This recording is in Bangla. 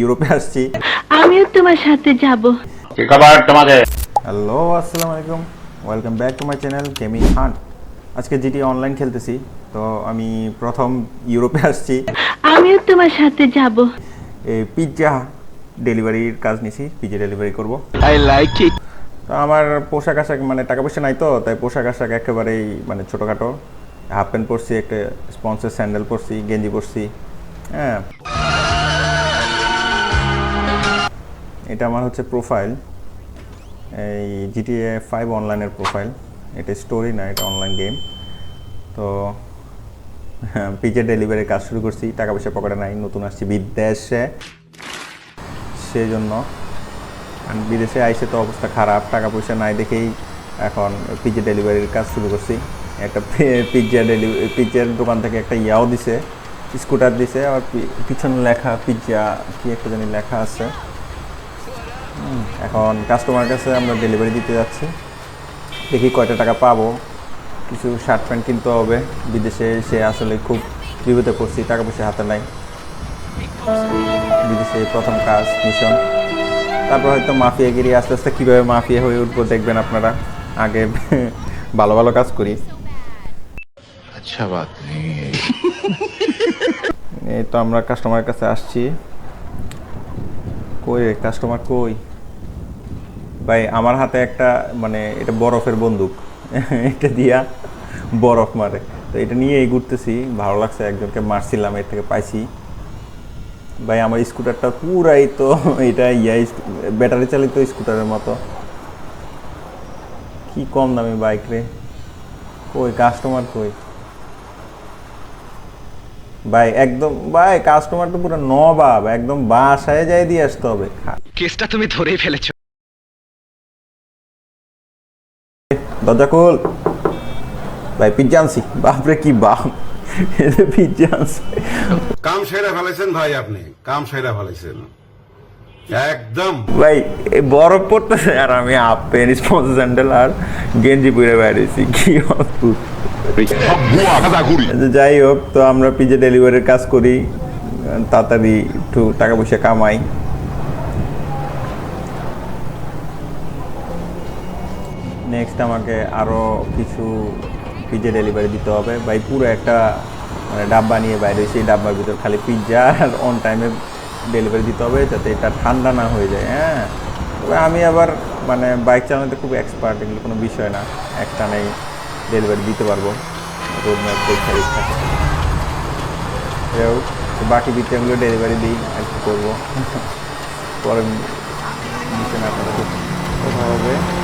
ইউরোপে আসছি। আমিও তোমার সাথে যাব। কি খবর তোমাদের? হ্যালো আসসালামু আলাইকুম। Welcome back to my channel gaming hunt আজকে জিটি অনলাইন খেলতেছি তো আমি প্রথম ইউরোপে আসছি। আমিও তোমার সাথে যাব। এই পিৎজা ডেলিভারির কাজ নিছি পিৎজা ডেলিভারি করব। I like it. তো আমার পোশাক আশাক মানে টাকা পয়সা নাই তো তাই পোশাক আশাক একেবারেই মানে ছোটোখাটো। হাফ প্যান্ট পরছি একটা স্পন্সর স্যান্ডেল পরছি গেঞ্জি পরছি হ্যাঁ। এটা আমার হচ্ছে প্রোফাইল এই জিটিএ ফাইভ অনলাইনের প্রোফাইল এটা স্টোরি না, এটা অনলাইন গেম তো পিজে ডেলিভারির কাজ শুরু করছি। টাকা পয়সা পকেটে নাই, নতুন আসছি বিদেশে। সেই জন্য বিদেশে আইসে তো অবস্থা খারাপ টাকা পয়সা নাই দেখেই এখন পিজ্জা ডেলিভারির কাজ শুরু করছি। একটা পিজ্জা ডেলিভারি পিজ্জার দোকান থেকে একটা ইয়াও দিছে স্কুটার দিছে আবার পিছনে লেখা পিজ্জা কি একটা জানি লেখা আছে। এখন কাস্টমার কাছে আমরা ডেলিভারি দিতে যাচ্ছি। দেখি কয়টা টাকা পাবো। কিছু শার্ট প্যান্ট কিনতে হবে। বিদেশে সে আসলে খুব বিপদে পড়ছি টাকা পয়সা হাতে নাই। বিদেশে প্রথম কাজ মিশন তারপর হয়তো মাফিয়া গিরি আস্তে আস্তে কীভাবে মাফিয়া হয়ে উঠবো দেখবেন আপনারা। আগে ভালো ভালো কাজ করি। আচ্ছা এই তো আমরা কাস্টমারের কাছে আসছি। কই কাস্টমার কই? ভাই, আমার হাতে একটা মানে এটা বরফের বন্দুক। এটা দিয়া বরফ মারে। তো এটা নিয়েই ঘুরতেছি। ভালো লাগছে, একজনকে মারছিলাম, এর থেকে পাইছি। ভাই, আমার স্কুটারটা পুরাই তো এটা ইয়া ব্যাটারি চালিত স্কুটারের মতো। কি কম দামি বাইক রে। কই কাস্টমার কই? ভাই, একদম, ভাই কাস্টমার তো পুরো নবাব, একদম বাসায় যাই দিয়ে আসতে হবে। কেসটা তুমি ধরেই ফেলেছো। দরজা খোল ভাই পিজ্জা আনছি। বাপরে কি বাপ। পিজ্জা আনছি। কাম সেরা ফেলাইছেন ভাই আপনি কাম সেরা ফেলাইছেন একদম। ভাই বরফ পড়তেছে। আর আমি হাফ প্যান্ট স্পঞ্জ স্যান্ডেল আর গেঞ্জি পরে বেরিয়েছি কি অদ্ভুত। আচ্ছা, যাই হোক তো আমরা পিজে ডেলিভারির কাজ করি। তাড়াতাড়ি একটু টাকা পয়সা কামাই। নেক্সট আমাকে আরও কিছু পিজে ডেলিভারি দিতে হবে। ভাই পুরো একটা মানে ডাব্বা নিয়ে বাইরে সেই ডাব্বার ভিতর খালি পিৎজা আর অন টাইমে ডেলিভারি দিতে হবে যাতে এটা ঠান্ডা না হয়ে যায় হ্যাঁ? তবে আমি আবার মানে বাইক চালানোতে খুব এক্সপার্ট এগুলো কোনো বিষয় না। একটা নেই ডেলিভারি দিতে পারব। রোড ম্যাপ যাই বাকি বিটাগুলো ডেলিভারি দিই আর কি করব। পরে মিশন আপনারা